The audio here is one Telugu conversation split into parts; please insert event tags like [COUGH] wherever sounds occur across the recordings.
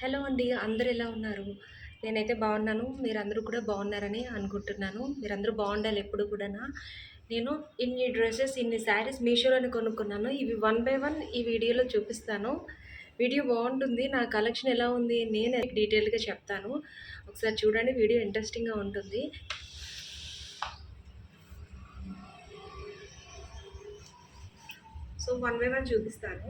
హలో అండి అందరు ఎలా ఉన్నారు? నేనైతే బాగున్నాను మీరందరూ కూడా బాగున్నారని అనుకుంటున్నాను. మీరందరూ బాగుండాలి ఎప్పుడు కూడా నేను ఇన్ని డ్రెస్సెస్ ఇన్ని శారీస్ మీషోలోనే కొనుక్కున్నాను. ఇవి వన్ బై వన్ ఈ వీడియోలో చూపిస్తాను. వీడియో బాగుంటుంది నా కలెక్షన్ ఎలా ఉంది నేను డీటెయిల్గా చెప్తాను. ఒకసారి చూడండి వీడియో ఇంట్రెస్టింగ్గా ఉంటుంది. సో వన్ బై వన్ చూపిస్తాను.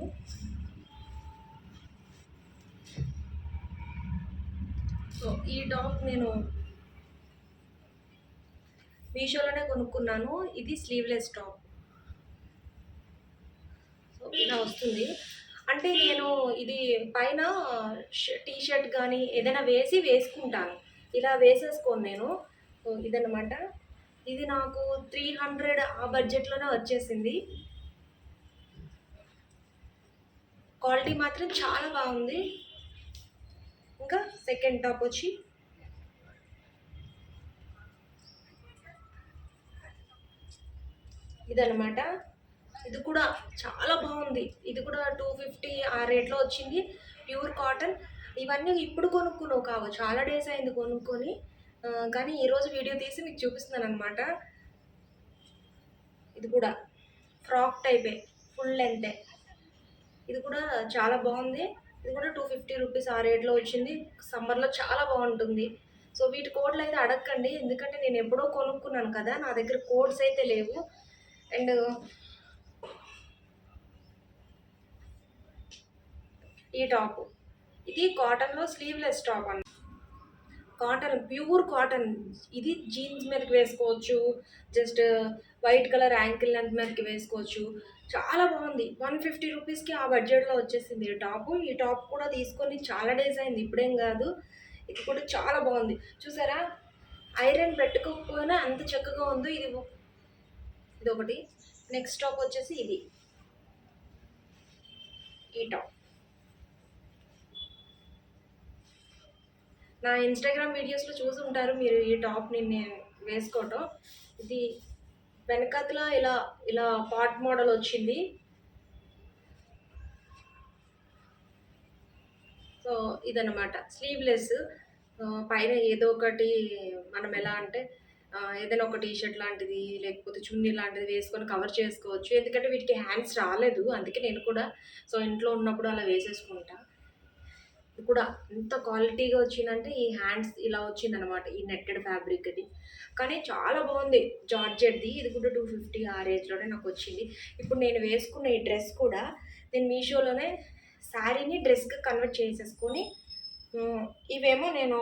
సో ఈ టాప్ నేను మీషోలోనే కొనుక్కున్నాను. ఇది స్లీవ్లెస్ టాప్ సో ఇలా వస్తుంది. అంటే నేను ఇది పైన టీ షర్ట్ కానీ ఏదైనా వేసి వేసుకుంటాను. ఇలా వేసేసుకోను నేను. సో ఇదన్నమాట. ఇది నాకు త్రీ హండ్రెడ్ ఆ బడ్జెట్లోనే వచ్చేసింది. క్వాలిటీ మాత్రం చాలా బాగుంది. ఇంకా సెకండ్ టాప్ వచ్చి ఇదనమాట ఇది కూడా చాలా బాగుంది. ఇది కూడా టూ ఫిఫ్టీ ఆ రేట్లో వచ్చింది. Pure cotton. ఇవన్నీ ఇప్పుడు కొనుక్కున్నావు కావు చాలా డేస్ అయింది కొనుక్కొని. కానీ ఈరోజు వీడియో తీసి మీకు చూపిస్తున్నాను అనమాట ఇది కూడా ఫ్రాక్ టైపే ఫుల్ లెంతే. ఇది కూడా చాలా బాగుంది. ఇది కూడా టూ ఫిఫ్టీ రూపీస్ ఆ రేట్లో వచ్చింది. సమ్మర్లో చాలా బాగుంటుంది. సో వీటి కోడ్లు అయితే అడగండి ఎందుకంటే నేను ఎప్పుడో కొనుక్కున్నాను కదా నా దగ్గర కోడ్స్ అయితే లేవు. అండ్ ఈ టాప్ ఇది కాటన్లో స్లీవ్లెస్ టాప్ అన్న కాటన్ ప్యూర్ కాటన్ ఇది జీన్స్ మీదకి వేసుకోవచ్చు. Just white colour ankle length మీదకి వేసుకోవచ్చు. చాలా బాగుంది. వన్ ఫిఫ్టీ రూపీస్కి ఆ బడ్జెట్లో వచ్చేసింది ఈ టాప్. ఈ టాప్ కూడా తీసుకొని చాలా డేస్ అయింది. ఇప్పుడేం కాదు. ఇది కూడా చాలా బాగుంది. చూసారా? ఐరన్ పెట్టుకోకపోయినా అంత చక్కగా ఉందో ఇది ఇది ఒకటి నెక్స్ట్ టాప్ వచ్చేసి ఇది. ఈ టాప్. నా ఇన్స్టాగ్రామ్ వీడియోస్లో చూసి ఉంటారు మీరు ఈ టాప్ని నేను వేసుకోవటం. ఇది వెనకతల ఇలా ఇలా పాట్ మోడల్ వచ్చింది. సో ఇదనమాట స్లీవ్లెస్. పైన ఏదో ఒకటి మనం ఎలా అంటే ఏదైనా ఒక టీషర్ట్ లాంటిది లేకపోతే చున్నీ లాంటిది వేసుకొని కవర్ చేసుకోవచ్చు. ఎందుకంటే వీటికి హ్యాండ్స్ రాలేదు. అందుకే నేను కూడా సో ఇంట్లో ఉన్నప్పుడు అలా వేసేసుకుంటా. కూడా ఎంత క్వాలిటీగా వచ్చిందంటే ఈ హ్యాండ్స్ ఇలా వచ్చిందనమాట ఈ నెట్టెడ్ ఫ్యాబ్రిక్ అది కానీ చాలా బాగుంది జార్జెట్ది. ఇది కూడా టూ ఫిఫ్టీ ఆ రేంజ్లోనే నాకు వచ్చింది. ఇప్పుడు నేను వేసుకున్న ఈ డ్రెస్ కూడా నేను మీషోలోనే శారీని డ్రెస్కి కన్వర్ట్ చేసేసుకొని ఇవేమో నేను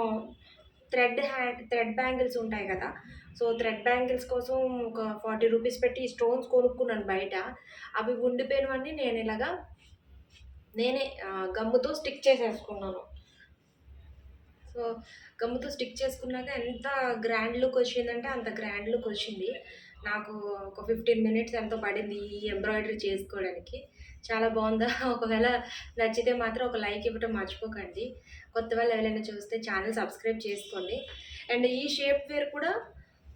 థ్రెడ్ హ్యాండ్ థ్రెడ్ బ్యాంగిల్స్ ఉంటాయి కదా. సో థ్రెడ్ బ్యాంగిల్స్ కోసం ఒక ఫార్టీ రూపీస్ పెట్టి స్టోన్స్ కొనుక్కున్నాను బయట. అవి ఉండిపోయినవన్నీ నేను ఇలాగా నేనే గమ్ముతో స్టిక్ చేసేసుకున్నాను. సో గమ్ముతో స్టిక్ చేసుకున్నాక ఎంత గ్రాండ్ లుక్ వచ్చిందంటే అంత గ్రాండ్ లుక్ వచ్చింది. నాకు ఒక ఫిఫ్టీన్ మినిట్స్ ఎంతో పడింది ఈ ఎంబ్రాయిడరీ చేసుకోవడానికి. చాలా బాగుందా? [LAUGHS] ఒకవేళ నచ్చితే మాత్రం ఒక లైక్ ఇవ్వటం మర్చిపోకండి. కొత్త వాళ్ళు ఎవరైనా చూస్తే ఛానల్ సబ్స్క్రైబ్ చేసుకోండి. అండ్ ఈ షేప్ వేర్ కూడా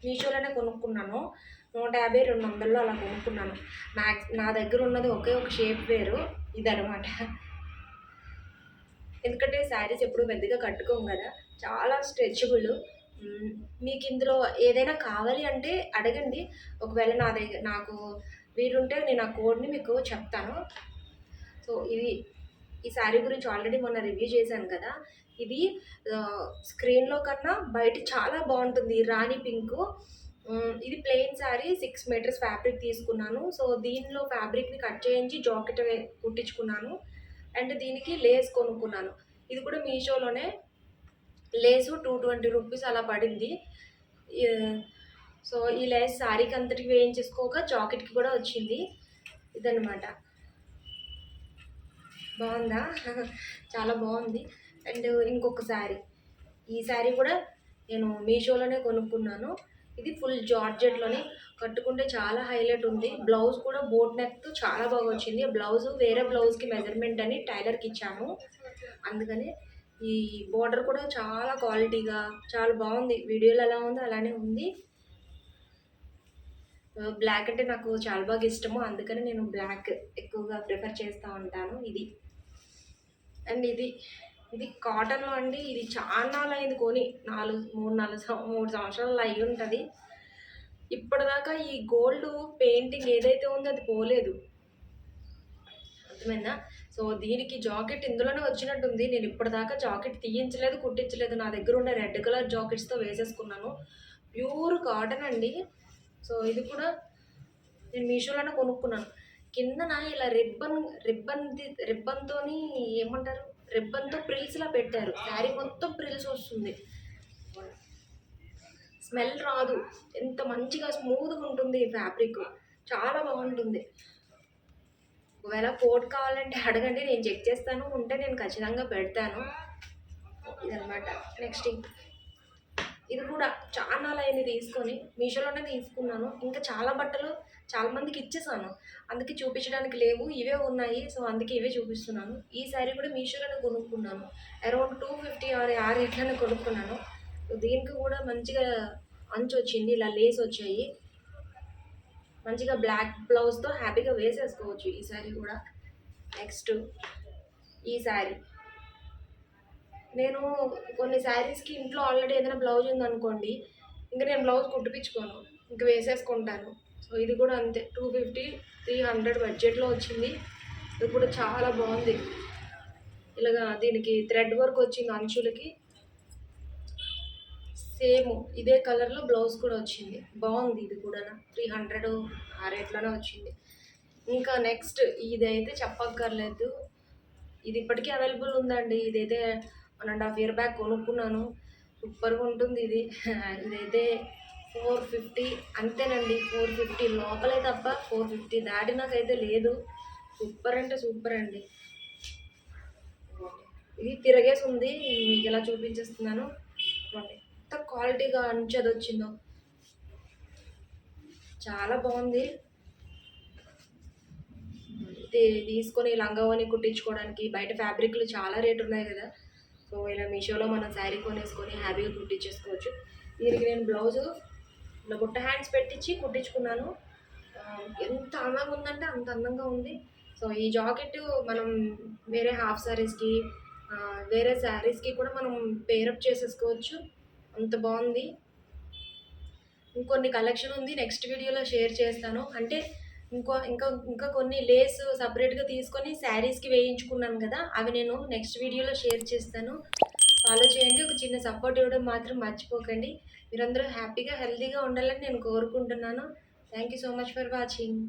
మీషోలోనే కొనుక్కున్నాను. నూట యాభై రెండు వందల్లో అలా కొనుక్కున్నాను. మ్యాక్స్ నా దగ్గర ఉన్నది ఒకే ఒక షేప్ వేరు. ఇదనమాట ఎందుకంటే శారీస్ ఎప్పుడు పెద్దగా కట్టుకోము కదా చాలా స్ట్రెచబుల్ మీకు ఇందులో ఏదైనా కావాలి అంటే అడగండి. ఒకవేళ నా దగ్గర నాకు వీరుంటే నేను ఆ కోడ్ని మీకు చెప్తాను. సో ఇది ఈ శారీ గురించి ఆల్రెడీ మొన్న రివ్యూ చేశాను కదా. ఇది స్క్రీన్లో కన్నా బయట చాలా బాగుంటుంది. రాణి పింక్. ఇది plain sari six metres fabric తీసుకున్నాను. సో దీనిలో ఫ్యాబ్రిక్ని కట్ చేయించి జాకెట్ కుట్టించుకున్నాను. అండ్ దీనికి లేస్ కొనుక్కున్నాను. ఇది కూడా మీషోలోనే లేసు టూ ట్వంటీ రూపీస్ అలా పడింది. సో ఈ లేస్ శారీకి అంతటికి వేయించేసుకోక జాకెట్కి కూడా వచ్చింది. ఇదన్నమాట. బాగుందా? [LAUGHS] చాలా బాగుంది. అండ్ ఇంకొక శారీ ఈ శారీ కూడా నేను మీషోలోనే కొనుక్కున్నాను. ఇది ఫుల్ జార్జెట్లోనే కట్టుకుంటే చాలా హైలైట్ ఉంది. బ్లౌజ్ కూడా బోట్ నెక్తో చాలా బాగా వచ్చింది. బ్లౌజ్ వేరే బ్లౌజ్కి మెజర్మెంట్ అని టైలర్కి ఇచ్చాను. అందుకని ఈ బార్డర్ కూడా చాలా క్వాలిటీగా చాలా బాగుంది. వీడియోలో ఎలా ఉందో అలానే ఉంది. బ్లాక్ అంటే నాకు చాలా బాగా ఇష్టము. అందుకని నేను బ్లాక్ ఎక్కువగా ప్రిఫర్ చేస్తూ ఉంటాను. ఇది. అండ్ ఇది ఇది కాటన్లో అండి. ఇది చాలా అయింది కొని నాలుగు మూడు నాలుగు మూడు సంవత్సరాలు అయి ఉంటుంది. ఇప్పటిదాకా ఈ గోల్డ్ పెయింటింగ్ ఏదైతే ఉందో అది పోలేదు. అర్థమైందా? సో దీనికి జాకెట్ ఇందులోనే వచ్చినట్టుంది. నేను ఇప్పటిదాకా జాకెట్ తీయించలేదు కుట్టించలేదు. నా దగ్గర ఉన్న రెడ్ కలర్ జాకెట్స్తో వేసేసుకున్నాను. ప్యూర్ కాటన్ అండి. సో ఇది కూడా నేను మీషోలోనే కొనుక్కున్నాను. కిందన ఇలా రిబ్బన్ రిబ్బన్ రిబ్బన్తోని ఏమంటారు? రిబ్బన్తో ప్రిల్స్లా పెట్టారు. శారీ మొత్తం ప్రిల్స్ వస్తుంది. స్మెల్ రాదు. ఎంత మంచిగా స్మూత్గా ఉంటుంది ఈ ఫ్యాబ్రిక్. చాలా బాగుంటుంది. ఒకవేళ కోట్ కావాలంటే అడగండి. నేను చెక్ చేస్తాను. ఉంటే నేను ఖచ్చితంగా పెడతాను. ఇదనమాట నెక్స్ట్ ఇది కూడా చాలా అయింది తీసుకొని మీషోలోనే తీసుకున్నాను. ఇంకా చాలా బట్టలు చాలా మందికి ఇచ్చేసాను. అందుకే చూపించడానికి లేవు ఇవే ఉన్నాయి. సో అందుకే ఇవే చూపిస్తున్నాను. ఈ శారీ కూడా మీషోలోనే కొనుక్కున్నాను. అరౌండ్ టూ ఫిఫ్టీ ఆర్ ఆ రేట్లోనే కొనుక్కున్నాను. దీనికి కూడా మంచిగా అంచు వచ్చింది ఇలా లేస్ వచ్చాయి. మంచిగా బ్లాక్ బ్లౌజ్తో హ్యాపీగా వేసేసుకోవచ్చు ఈ శారీ కూడా. నెక్స్ట్ ఈ శారీ. నేను కొన్ని శారీస్కి ఇంట్లో ఆల్రెడీ ఏదైనా బ్లౌజ్ ఉందనుకోండి ఇంకా నేను బ్లౌజ్ కుట్టిపించుకోను ఇంకా వేసేసుకుంటాను. సో ఇది కూడా అంతే. టూ ఫిఫ్టీ త్రీ హండ్రెడ్ బడ్జెట్లో వచ్చింది. ఇది కూడా చాలా బాగుంది. ఇలాగా దీనికి థ్రెడ్ వర్క్ వచ్చింది అంచులకి. సేమ్ ఇదే కలర్లో బ్లౌజ్ కూడా వచ్చింది. బాగుంది ఇది కూడా. త్రీ హండ్రెడ్ ఆ రేట్లోనే వచ్చింది. ఇంకా నెక్స్ట్ ఇదైతే చెప్పక్కర్లేదు. ఇది ఇప్పటికీ అవైలబుల్ ఉందండి. ఇదైతే one and half year back కొనుక్కున్నాను. సూపర్గా ఉంటుంది ఇది. [LAUGHS] ఇదైతే ఫోర్ ఫిఫ్టీ అంతేనండి ఫోర్ ఫిఫ్టీ లోపలే తప్ప ఫోర్ ఫిఫ్టీ దాటినాకైతే లేదు. సూపర్ అంటే సూపర్ అండి. ఇది తిరగేసి ఉంది మీకు ఎలా చూపించేస్తున్నాను. ఎంత క్వాలిటీగా అంచది వచ్చిందో. చాలా బాగుంది. తీసుకొని లంగావని కుట్టించుకోవడానికి బయట ఫ్యాబ్రిక్లు చాలా రేటు ఉన్నాయి కదా. సో ఇలా మీషోలో మనం శారీ కొనేసుకొని హ్యాపీగా కుట్టించేసుకోవచ్చు. దీనికి నేను బ్లౌజు ఇలా బుట్ట హ్యాండ్స్ పెట్టించి కుట్టించుకున్నాను. ఎంత అందంగా ఉందంటే అంత అందంగా ఉంది. సో ఈ జాకెట్ మనం వేరే హాఫ్ శారీస్కి వేరే శారీస్కి కూడా మనం పేరప్ చేసేసుకోవచ్చు. అంత బాగుంది. ఇంకొన్ని కలెక్షన్ ఉంది. నెక్స్ట్ వీడియోలో షేర్ చేస్తాను. అంటే ఇంకో ఇంకా ఇంకా కొన్ని లేస్ సపరేట్గా తీసుకొని శారీస్కి వేయించుకున్నాను కదా అవి నేను నెక్స్ట్ వీడియోలో షేర్ చేస్తాను. ఫాలో చేయండి ఒక చిన్న సపోర్ట్ ఇవ్వడం మాత్రం మర్చిపోకండి. మీరందరూ హ్యాపీగా హెల్తీగా ఉండాలని నేను కోరుకుంటున్నాను. Thank you so much for watching.